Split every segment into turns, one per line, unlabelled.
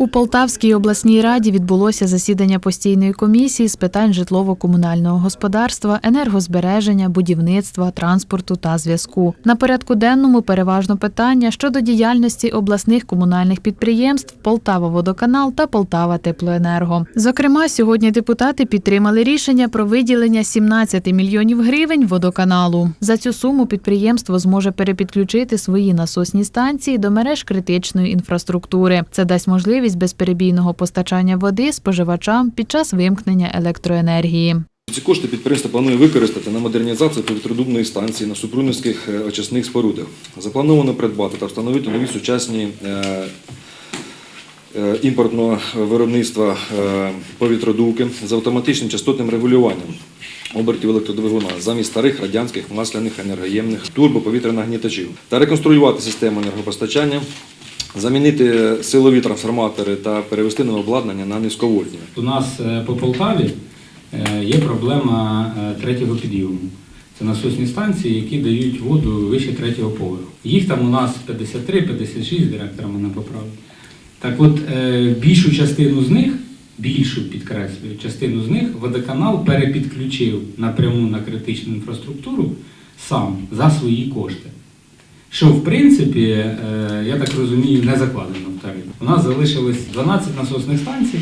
У Полтавській обласній раді відбулося засідання постійної комісії з питань житлово-комунального господарства, енергозбереження, будівництва, транспорту та зв'язку. На порядку денному переважно питання щодо діяльності обласних комунальних підприємств Полтава Водоканал та Полтава Теплоенерго. Зокрема, сьогодні депутати підтримали рішення про виділення 17 мільйонів гривень водоканалу. За цю суму підприємство зможе перепідключити свої насосні станції до мереж критичної інфраструктури. Це дасть можливість безперебійного постачання води споживачам під час вимкнення електроенергії.
Ці кошти підприємство планує використати на модернізацію повітродубної станції на супрунівських е, очисних спорудах. Заплановано придбати та встановити нові сучасні е, е, імпортного виробництва повітродувки з автоматичним частотним регулюванням обертів електродвигуна замість старих радянських масляних енергоємних турбоповітрянагнітачів та реконструювати систему енергопостачання, замінити силові трансформатори та перевести нове обладнання на низьковольтні.
У нас е, по Полтаві е, є проблема е, третього підйому. Це насосні станції, які дають воду вище третього поверху. Їх там у нас 53-56, директора мене поправить. Так от, більшу частину з них, більшу підкреслюю, частину з них водоканал перепідключив напряму на критичну інфраструктуру сам за свої кошти. Що в принципі, е, я так розумію, не закладено в тариф. У нас залишилось 12 насосних станцій,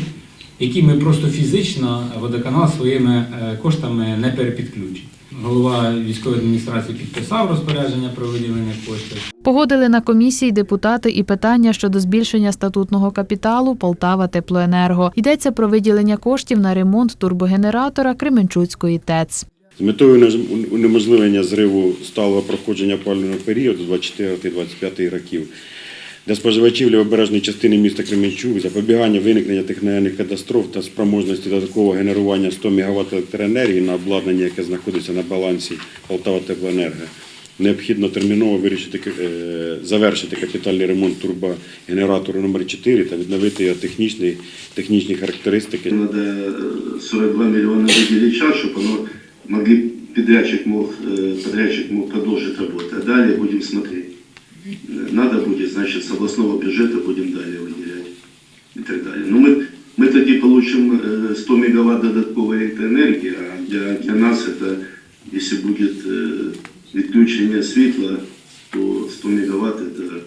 які ми просто фізично водоканал своїми е, коштами не перепідключить. Голова військової адміністрації підписав розпорядження про виділення коштів.
Погодили на комісії депутати і питання щодо збільшення статутного капіталу Полтава Теплоенерго. Йдеться про виділення коштів на ремонт турбогенератора Кременчуцької ТЕЦ.
З метою унеж- унеможливлення зриву сталого проходження опалювального періоду з 24-25 років для споживачів лівобережної частини міста Кременчук запобігання виникнення техногенних катастроф та спроможності додаткового генерування 100 МВт електроенергії на обладнання, яке знаходиться на балансі Полтава Теплоенерго. Необхідно терміново вирішити, е, завершити капітальний ремонт турбогенератору номер 4 та відновити його технічні, технічні характеристики.
Надо э, 42 миллиона выделить сейчас, чтобы оно могли подрядчик мог, э, подрядчик мог продолжить работу. А далее будем смотреть. Э, Надо будет, значит, с областного бюджета будем далее выделять и так далее. Но мы, мы тоді получим э, 100 мегаватт додатковой электроэнергии, а для, для нас это, если будет э, відключення світла, то 100 мегаватт это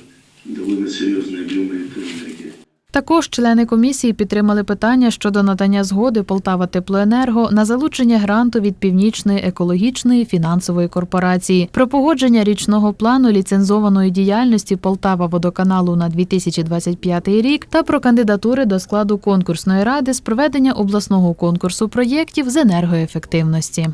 довольно серьезный объем электроэнергии.
Також члени комісії підтримали питання щодо надання згоди Полтава Теплоенерго на залучення гранту від Північної екологічної фінансової корпорації про погодження річного плану ліцензованої діяльності Полтава водоканалу на 2025 рік та про кандидатури до складу конкурсної ради з проведення обласного конкурсу проєктів з енергоефективності.